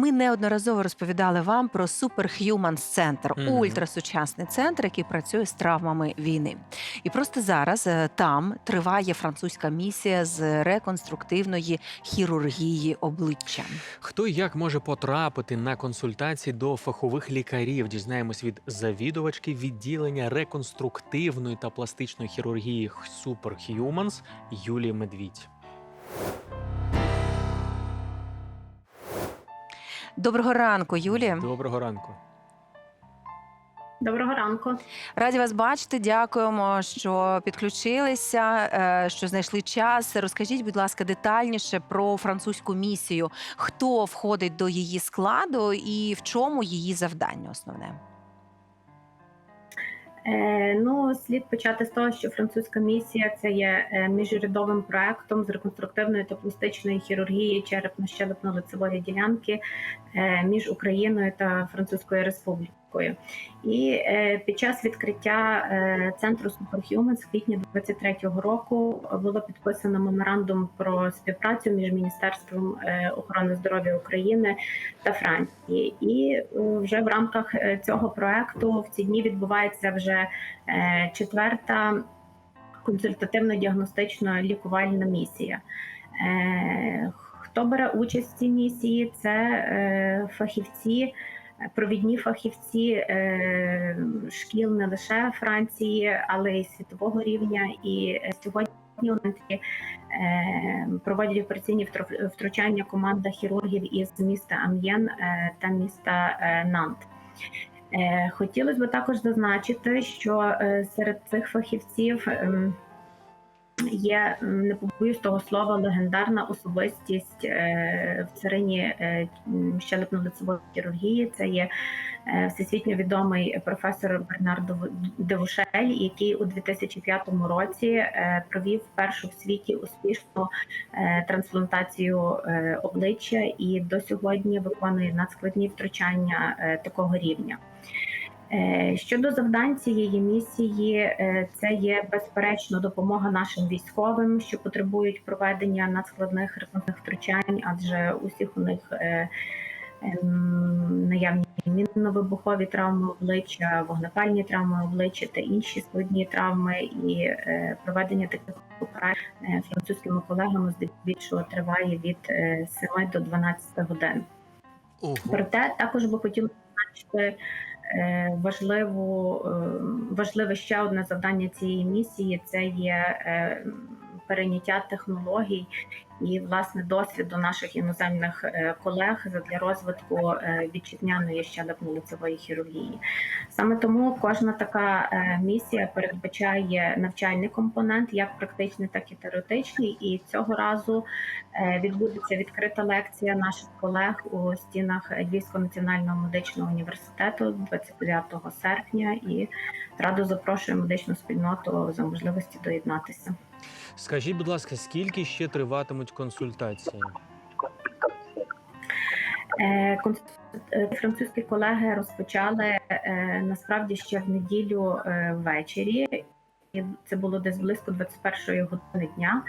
Ми неодноразово розповідали вам про Superhumans Center, Мгм. ультрасучасний центр, який працює з травмами війни. І просто зараз е, там триває французька місія з реконструктивної хірургії обличчя. Хто і як може потрапити на консультації до фахових лікарів? Дізнаємось від завідувачки відділення реконструктивної та пластичної хірургії Superhumans Юлії Медвідь. Доброго ранку, Юлія. Доброго ранку. Доброго ранку. Раді вас бачити. Дякуємо, що підключилися, е, що знайшли час. Розкажіть, будь ласка, детальніше про французьку місію. Хто входить до її складу і в чому її завдання основне? Е, ну, слід почати з того, що французька місія це є міжрядовим міжурядовим проектом з реконструктивної та пластичної хірургії черепно-щелепно-лицевої ділянки е, між Україною та Французькою Республікою. І е, під час відкриття е, центру Superhumans в квітні 23-го року було підписано меморандум про співпрацю між Міністерством е, охорони здоров'я України та Франції. І е, вже в рамках е, цього проекту в ці дні відбувається вже е, четверта консультативно-діагностична лікувальна місія. Е, Хто бере участь в цій місії? Це е, фахівці, провідні фахівці е, шкіл не лише Франції, але й світового рівня. І е, сьогодні е, проводять операційні втручання команда хірургів із міста Амьєн е, та міста Нант. Хотілося б також зазначити, що серед цих фахівців ем, є, не побоюсь того слова, легендарна особистість е, в царині е, щелепно-лицевої хірургії. Це є е, всесвітньо відомий професор Бернар Дов- Девушель, який у 2005 році провів першу в світі успішну трансплантацію обличчя і до сьогодні виконує надскладні втручання такого рівня. Е, Щодо завдань цієї місії, е, це є безперечно допомога нашим військовим, що потребують проведення надскладних реконних втручань, адже усіх у них е, ем, наявні мінно-вибухові травми обличчя, вогнепальні травми обличчя та інші складні травми. І проведення таких операцій французькими колегами здебільшого триває від е, 7 до 12 годин. Ого. Проте також би хотіла зазначити важливу, е, важливе ще одне завдання цієї місії це є перейняття технологій і власне досвіду наших іноземних е, колег для розвитку е, вітчизняної щелепно-лицевої хірургії. Саме тому кожна така е, місія передбачає навчальний компонент, як практичний, так і теоретичний. І цього разу відбудеться відкрита лекція наших колег у стінах Львівського національного медичного університету 29 серпня. І радо запрошую медичну спільноту за можливості доєднатися. Скажіть, будь ласка, скільки ще триватимуть консультації? Е, е, Французькі колеги розпочали е, насправді ще в неділю ввечері. Це було десь близько 21-ї години дня.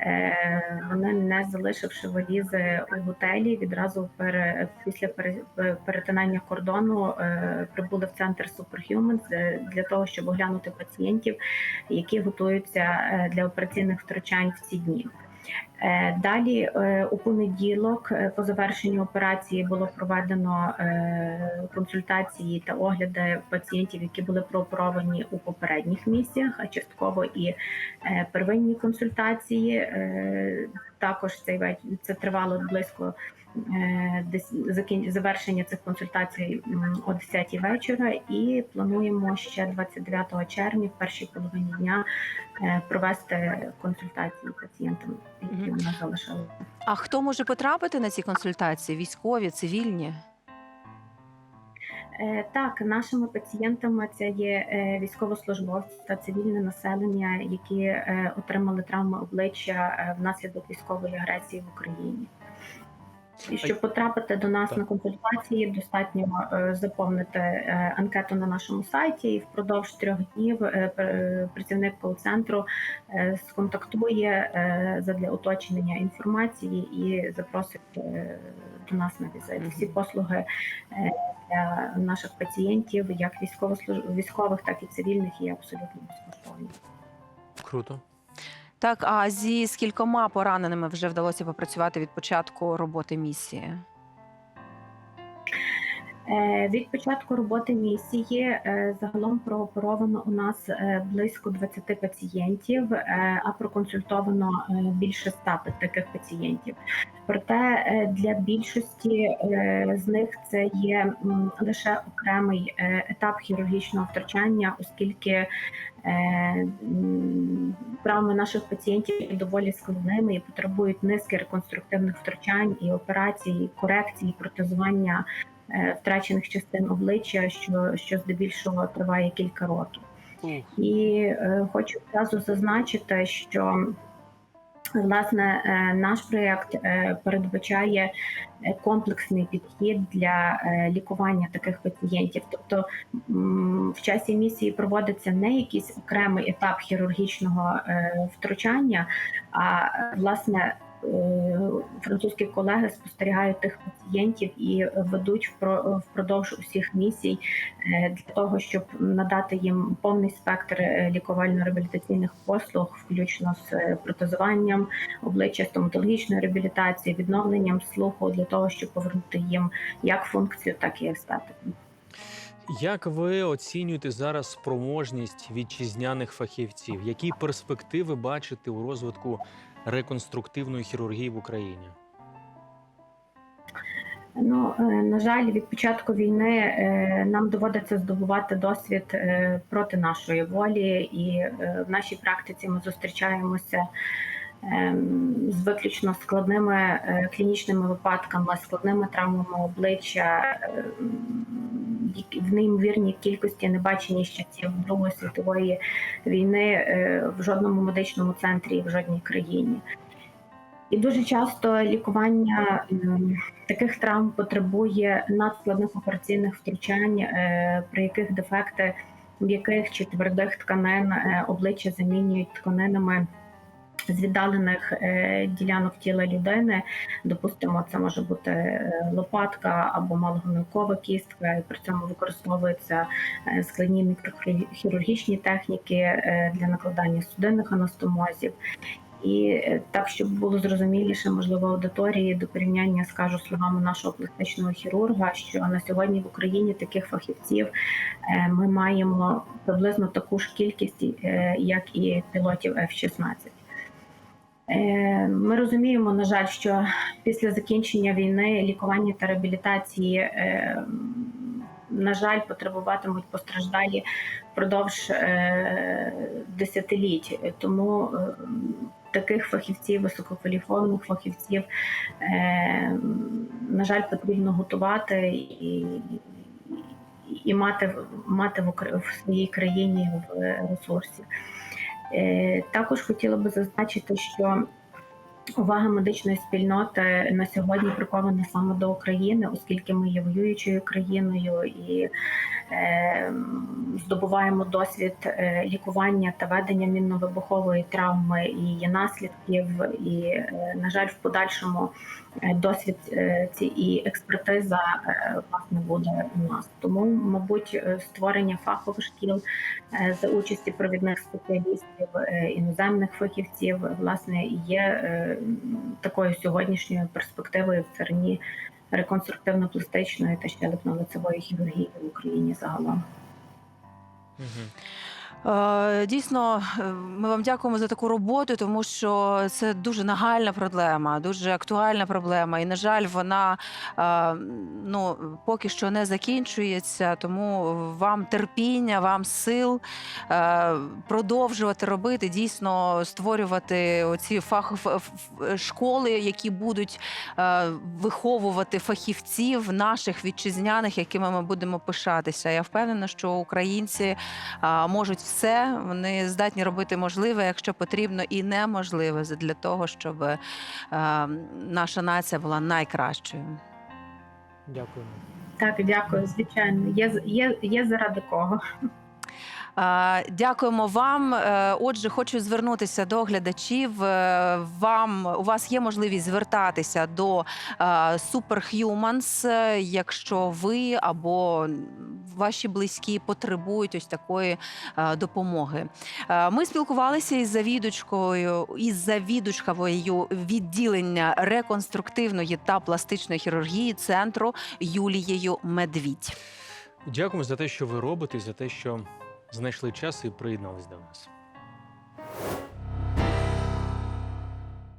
Е, Вони, не залишивши валізи у готелі, відразу пере, після пере- перетинання кордону е, прибули в центр Superhumans е, для того, щоб оглянути пацієнтів, які готуються е, для операційних втручань в ці дні. Е, Далі е, у понеділок, е, по завершенню операції, було проведено консультації та огляди пацієнтів, які були прооперовані у попередніх місіях, а частково і первинні консультації. Також цей вечір це тривало близько е, десь завершення цих консультацій о 10 вечора, і плануємо ще 29 червня, в першій половині дня, е, провести консультації пацієнтам, які у нас залишилися. А хто може потрапити на ці консультації? Військові, цивільні? Е, Так, нашими пацієнтами це є е, військовослужбовці та цивільне населення, які е, отримали травми обличчя внаслідок військової агресії в Україні. І щоб потрапити до нас Так. на консультації, достатньо заповнити анкету на нашому сайті, і впродовж трьох днів працівник кол-центру сконтактує задля уточнення інформації і запросить до нас на візит. Всі послуги для наших пацієнтів, як військових, так і цивільних, є абсолютно безкоштовні. Круто. Так, а зі скількома пораненими вже вдалося попрацювати від початку роботи місії? Е, Від початку роботи місії е, загалом прооперовано у нас е, близько 20 пацієнтів, а проконсультовано більше 100 таких пацієнтів. Проте для більшості з них це є лише окремий етап хірургічного втручання, оскільки травми наших пацієнтів є доволі складними і потребують низки реконструктивних втручань і операцій, і протезування втрачених частин обличчя, що, що здебільшого триває кілька років. І е, хочу одразу зазначити, що власне е, наш проєкт е, передбачає е, комплексний підхід для е, лікування таких пацієнтів. Тобто м, в часі місії проводиться не якийсь окремий етап хірургічного е, втручання, а е, власне. е, Французькі колеги спостерігають тих пацієнтів і ведуть впро- впродовж усіх місій е, для того, щоб надати їм повний спектр е, лікувально-реабілітаційних послуг, включно з е, протезуванням обличчя, стоматологічною реабілітацією, відновленням слуху для того, щоб повернути їм як функцію, так і естетику. Як ви оцінюєте зараз спроможність вітчизняних фахівців? Які перспективи бачите у розвитку реконструктивної хірургії в Україні? Ну е, на жаль, від початку війни е, нам доводиться здобувати досвід е, проти нашої волі, і в нашій практиці ми зустрічаємося ем, з виключно складними клінічними випадками, складними травмами обличчя ем, в неймовірній кількості не бачені з часів Другої світової війни в жодному медичному центрі в жодній країні. І дуже часто лікування ем, таких травм потребує надскладних операційних втручань, е, при яких дефекти м'яких чи твердих тканин е, обличчя замінюють тканинами з віддалених е, ділянок тіла людини. Допустимо, це може бути лопатка або малогомілкова кістка, і при цьому використовуються складні мікрохірургічні техніки для накладання судинних анастомозів. І е, так, щоб було зрозуміліше, можливо, аудиторії до порівняння скажу словами нашого пластичного хірурга, що на сьогодні в Україні таких фахівців е, ми маємо приблизно таку ж кількість, е, як і пілотів F-16. Е, Ми розуміємо, на жаль, що після закінчення війни лікування та реабілітації, на жаль, потребуватимуть постраждалі впродовж е, десятиліть. Тому е, таких фахівців, висококваліфікованих фахівців, е, на жаль, потрібно готувати і, і мати, мати в, в своїй країні в ресурсі. Також хотіла би зазначити, що увага медичної спільноти на сьогодні прикована саме до України, оскільки ми є воюючою країною і е, здобуваємо досвід е, лікування та ведення мінно-вибухової травми і її наслідків. І, е, на жаль, в подальшому досвід е, ці і експертиза е, власне буде у нас. Тому, мабуть, е, створення фахових шкіл е, за участі провідних спеціалістів, е, іноземних фахівців, власне, є е, такою сьогоднішньою перспективою в царині реконструктивно-пластичної та щелепно-лицевої хірургії в Україні загалом. Угу. Е, Дійсно, е, ми вам дякуємо за таку роботу, тому що це дуже нагальна проблема, дуже актуальна проблема. І, на жаль, вона е, ну, поки що не закінчується. Тому вам терпіння, вам сил продовжувати робити, дійсно створювати оці фах школи, які будуть виховувати фахівців наших вітчизняних, якими ми будемо пишатися. Я впевнена, що українці можуть все. Вони здатні робити можливе, якщо потрібно, і неможливе для того, щоб е, наша нація була найкращою. Дякую. Так, дякую, звичайно. Є, з- є, є заради кого. Дякуємо вам. Е, Отже, хочу звернутися до глядачів. Е, Вам у вас є можливість звертатися до е, Superhumans, якщо ви або ваші близькі потребують ось такої допомоги. Ми спілкувалися із завідувачкою із завідувачкою відділення реконструктивної та пластичної хірургії центру Юлією Медвідь. Дякуємо за те, що ви робите, за те, що знайшли час і приєднались до нас.